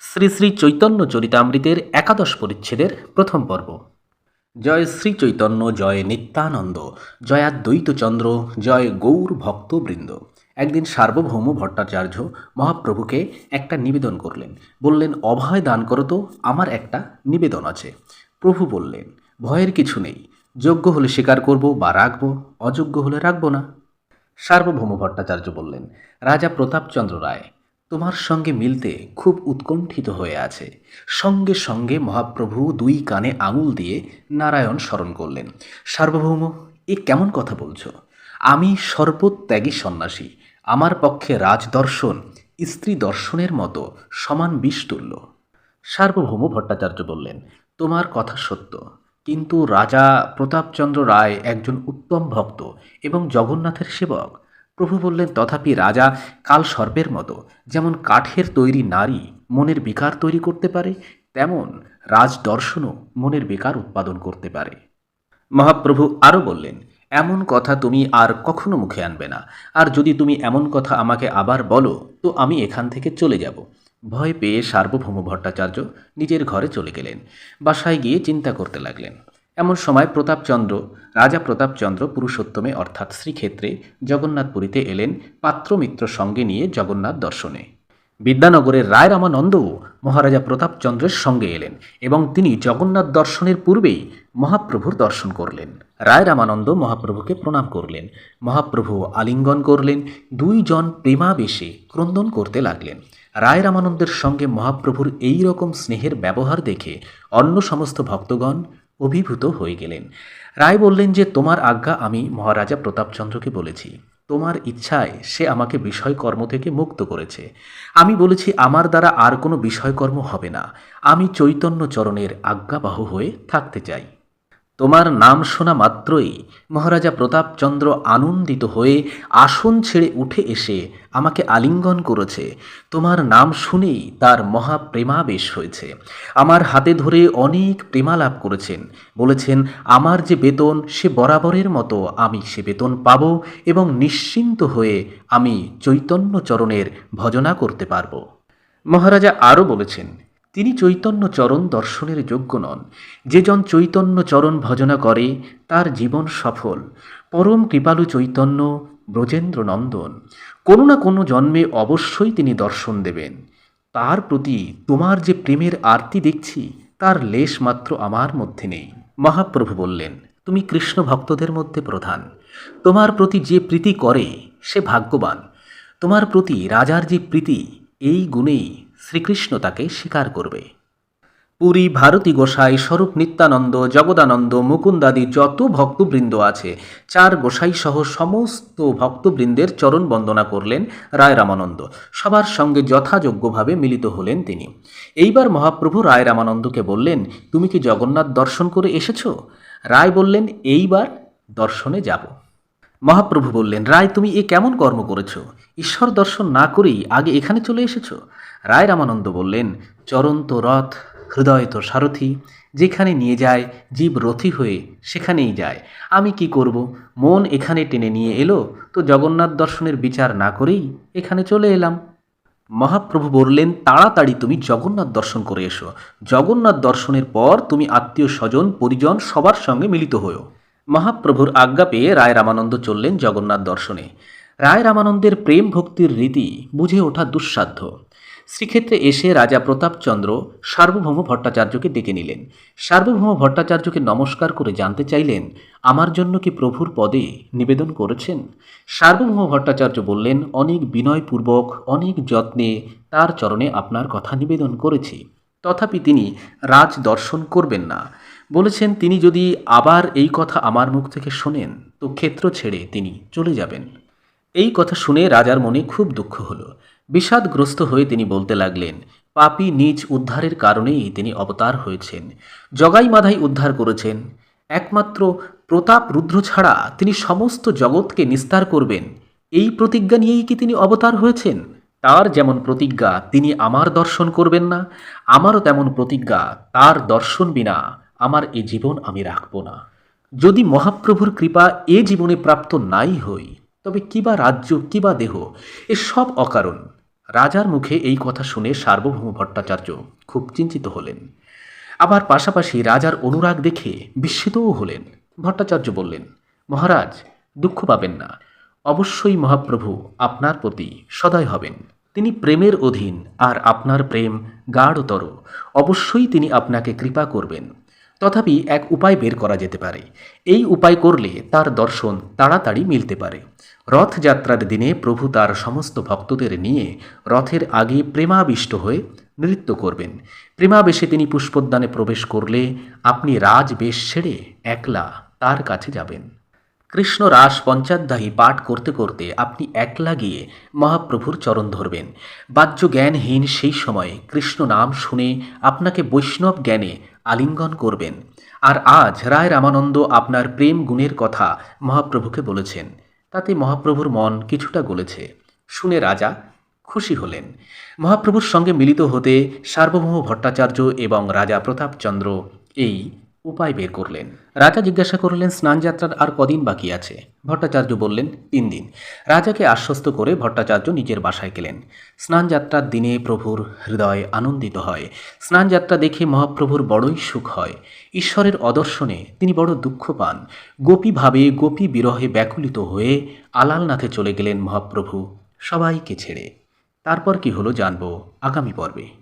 শ্রী শ্রী চৈতন্য চরিতামৃতের একাদশ পরিচ্ছেদের প্রথম পর্ব। জয় শ্রী চৈতন্য, জয় নিত্যানন্দ জয়াদ্বৈতচন্দ্র জয় গৌর ভক্তবৃন্দ। একদিন সার্বভৌম ভট্টাচার্য মহাপ্রভুকে একটা নিবেদন করলেন। বললেন, অভয় দান করো তো, আমার একটা নিবেদন আছে। প্রভু বললেন, ভয়ের কিছু নেই। যোগ্য হলে স্বীকার করব বা রাখব, অযোগ্য হলে রাখব না। সার্বভৌম ভট্টাচার্য বললেন, রাজা প্রতাপচন্দ্র রায় তোমার সঙ্গে মিলতে খুব উৎকণ্ঠিত হয়ে আছে। সঙ্গে সঙ্গে মহাপ্রভু দুই কানে আঙুল দিয়ে নারায়ণ স্মরণ করলেন। সার্বভৌম, এ কেমন কথা বলছো? আমি সর্বত্যাগী সন্ন্যাসী। আমার পক্ষে রাজদর্শন, স্ত্রী দর্শনের মতো সমান বিষ্তুল্য। সার্বভৌম ভট্টাচার্য বললেন, তোমার কথা সত্য। কিন্তু রাজা প্রতাপচন্দ্র রায় একজন উত্তম ভক্ত এবং জগন্নাথের সেবক। প্রভু বললেন, তথাপি রাজা কাল সর্পের মতো, যেমন কাঠের তৈরি নারী মনের বিকার তৈরি করতে পারে, তেমন রাজদর্শনও মনের বিকার উৎপাদন করতে পারে। মহাপ্রভু আরও বললেন, এমন কথা তুমি আর কখনো মুখে আনবে না, আর যদি তুমি এমন কথা আমাকে আবার বলো, তো আমি এখান থেকে চলে যাব। ভয় পেয়ে সার্বভৌম ভট্টাচার্য নিজের ঘরে চলে গেলেন, বাসায় গিয়ে চিন্তা করতে লাগলেন। এমন সময় প্রতাপচন্দ্র, রাজা প্রতাপচন্দ্র পুরুষোত্তমে অর্থাৎ শ্রীক্ষেত্রে জগন্নাথপুরীতে এলেন পাত্রমিত্র সঙ্গে নিয়ে জগন্নাথ দর্শনে। বিদ্যানগরের রায় রামানন্দও মহারাজা প্রতাপচন্দ্রের সঙ্গে এলেন এবং তিনি জগন্নাথ দর্শনের পূর্বেই মহাপ্রভুর দর্শন করলেন। রায় রামানন্দ মহাপ্রভুকে প্রণাম করলেন, মহাপ্রভু আলিঙ্গন করলেন, দুইজন প্রেমাবেশে ক্রন্দন করতে লাগলেন। রায় রামানন্দের সঙ্গে মহাপ্রভুর এই রকম স্নেহের ব্যবহার দেখে অন্য সমস্ত ভক্তগণ অভিভূত হয়ে গেলেন। রায় বললেন যে, তোমার আজ্ঞা আমি মহারাজা প্রতাপচন্দ্রকে বলেছি। তোমার ইচ্ছায় সে আমাকে বিষয়কর্ম থেকে মুক্ত করেছে। আমি বলেছি, আমার দ্বারা আর কোনো বিষয়কর্ম হবে না। আমি চৈতন্য চরণের আজ্ঞাবাহ হয়ে থাকতে চাই। তোমার নাম শোনা মাত্রই মহারাজা প্রতাপচন্দ্র আনন্দিত হয়ে আসন ছেড়ে উঠে এসে আমাকে আলিঙ্গন করেছে। তোমার নাম শুনেই তার মহাপ্রেমাবেশ হয়েছে। আমার হাতে ধরে অনেক প্রেমালাপ করেছেন। বলেছেন, আমার যে বেতন, সে বরাবরের মতো আমি সে বেতন পাব এবং নিশ্চিন্ত হয়ে আমি চৈতন্য চরণের ভজনা করতে পারব। মহারাজা আরও বলেছেন তিনি চৈতন্য চরণ দর্শনের যোগ্য নন। যেজন চৈতন্য চরণ ভজনা করে, তার জীবন সফল। পরম কৃপালু চৈতন্য ব্রজেন্দ্র নন্দন। কোনো না কোনো জন্মে অবশ্যই তিনি দর্শন দেবেন। তার প্রতি তোমার যে প্রেমের আরতি দেখছি, তার লেশ মাত্র আমার মধ্যে নেই। মহাপ্রভু বললেন, তুমি কৃষ্ণ ভক্তদের মধ্যে প্রধান। তোমার প্রতি যে প্রীতি করে, সে ভাগ্যবান। তোমার প্রতি রাজার যে প্রীতি, এই গুণেই শ্রীকৃষ্ণ তাকে স্বীকার করবে। পুরী, ভারতী গোসাই, স্বরূপ নিত্যানন্দ, জগদানন্দ, মুকুন্দাদি যত ভক্তবৃন্দ আছে, চার গোসাই সহ সমস্ত ভক্তবৃন্দের চরণ বন্দনা করলেন রায় রামানন্দ সবার সঙ্গে যথাযোগ্যভাবে মিলিত হলেন তিনি। এইবার মহাপ্রভু রায় রামানন্দকে বললেন, তুমি কি জগন্নাথ দর্শন করে এসেছ? রায় বললেন, এইবার দর্শনে যাব। মহাপ্রভু বললেন, রায়, তুমি এ কেমন কর্ম করেছ? ঈশ্বর দর্শন না করেই আগে এখানে চলে এসেছ? রায় রামানন্দ বললেন, চরন্ত রথ, হৃদয় তো সারথি, যেখানে নিয়ে যায় জীব রথী হয়ে সেখানেই যায়। আমি কি করব? মন এখানে টেনে নিয়ে এলো, তো জগন্নাথ দর্শনের বিচার না করেই এখানে চলে এলাম। মহাপ্রভু বললেন, তাড়াতাড়ি তুমি জগন্নাথ দর্শন করে এসো। জগন্নাথ দর্শনের পর তুমি আত্মীয় স্বজন, পরিজন সবার সঙ্গে মিলিত হও। মহাপ্রভুর আজ্ঞা পেয়ে রায় রামানন্দ চললেন জগন্নাথ দর্শনে। রায় রামানন্দের প্রেম ভক্তির রীতি বুঝে ওঠা দুঃসাধ্য। শ্রীক্ষেত্রে এসে রাজা প্রতাপচন্দ্র সার্বভৌম ভট্টাচার্যকে ডেকে নিলেন। সার্বভৌম ভট্টাচার্যকে নমস্কার করে জানতে চাইলেন, আমার জন্য কি প্রভুর পদে নিবেদন করেছেন? সার্বভৌম ভট্টাচার্য বললেন, অনেক বিনয়পূর্বক, অনেক যত্নে তার চরণে আপনার কথা নিবেদন করেছি। তথাপি তিনি রাজ দর্শন করবেন না। বলেছেন, তিনি যদি আবার এই কথা আমার মুখ থেকে শোনেন, তো ক্ষেত্র ছেড়ে তিনি চলে যাবেন। এই কথা শুনে রাজার মনে খুব দুঃখ হলো। বিষাদগ্রস্ত হয়ে তিনি বলতে লাগলেন, পাপী নিজ উদ্ধারের কারণেই তিনি অবতার হয়েছেন। জগাই মাধাই উদ্ধার করেছেন। একমাত্র প্রতাপ রুদ্র ছাড়া তিনি সমস্ত জগৎকে নিস্তার করবেন। এই প্রতিজ্ঞা নিয়েই কি তিনি অবতার হয়েছেন? তার যেমন প্রতিজ্ঞা, তিনি আমার দর্শন করবেন না। আমারও তেমন প্রতিজ্ঞা, তার দর্শন বিনা আমার এ জীবন আমি রাখব না। যদি মহাপ্রভুর কৃপা এ জীবনে প্রাপ্ত নাই হই, তবে কিবা রাজ্য কিবা দেহ, এ সব অকারণ। রাজার মুখে এই কথা শুনে সার্বভৌম ভট্টাচার্য খুব চিন্তিত হলেন। আবার পাশাপাশি রাজার অনুরাগ দেখে বিস্মিতও হলেন। ভট্টাচার্য বললেন, মহারাজ, দুঃখ পাবেন না। অবশ্যই মহাপ্রভু আপনার প্রতি সদয় হবেন। তিনি প্রেমের অধীন আর আপনার প্রেম গাঢ়তর। অবশ্যই তিনি আপনাকে কৃপা করবেন। তথাপি এক উপায় বের করা যেতে পারে। এই উপায় করলে তার দর্শন তাড়াতাড়ি মিলতে পারে। রথযাত্রার দিনে প্রভু তার সমস্ত ভক্তদের নিয়ে রথের আগে প্রেমাবিষ্ট হয়ে নৃত্য করবেন। প্রেমাবেশে তিনি পুষ্পোদ্যানে প্রবেশ করলে আপনি রাজবেশ ছেড়ে একলা তার কাছে যাবেন। কৃষ্ণ রাস পঞ্চাধ্যায়ী পাঠ করতে করতে আপনি একলা গিয়ে মহাপ্রভুর চরণ ধরবেন। বাহ্য জ্ঞানহীন সেই সময়ে কৃষ্ণ নাম শুনে আপনাকে বৈষ্ণব জ্ঞানে আলিঙ্গন করবেন। আর আজ রায় রামানন্দ আপনার প্রেম গুণের কথা মহাপ্রভুকে বলেছেন। তাতে মহাপ্রভুর মন কিছুটা গলেছে। শুনে রাজা খুশি হলেন। মহাপ্রভুর সঙ্গে মিলিত হতে সার্বভৌম ভট্টাচার্য এবং রাজা প্রতাপচন্দ্র এই উপায় বের করলেন। রাজা জিজ্ঞাসা করলেন, স্নানযাত্রার আর কদিন বাকি আছে? ভট্টাচার্য বললেন, তিন দিন। রাজাকে আশ্বস্ত করে ভট্টাচার্য নিজের বাসায় গেলেন। স্নানযাত্রার দিনে প্রভুর হৃদয় আনন্দিত হয়। স্নানযাত্রা দেখে মহাপ্রভুর বড়ই সুখ হয়। ঈশ্বরের অদর্শনে তিনি বড় দুঃখ পান। গোপীভাবে গোপী বিরহে ব্যাকুলিত হয়ে আলালনাথে চলে গেলেন মহাপ্রভু সবাইকে ছেড়ে। তারপর কি হলো জানব আগামী পর্বে।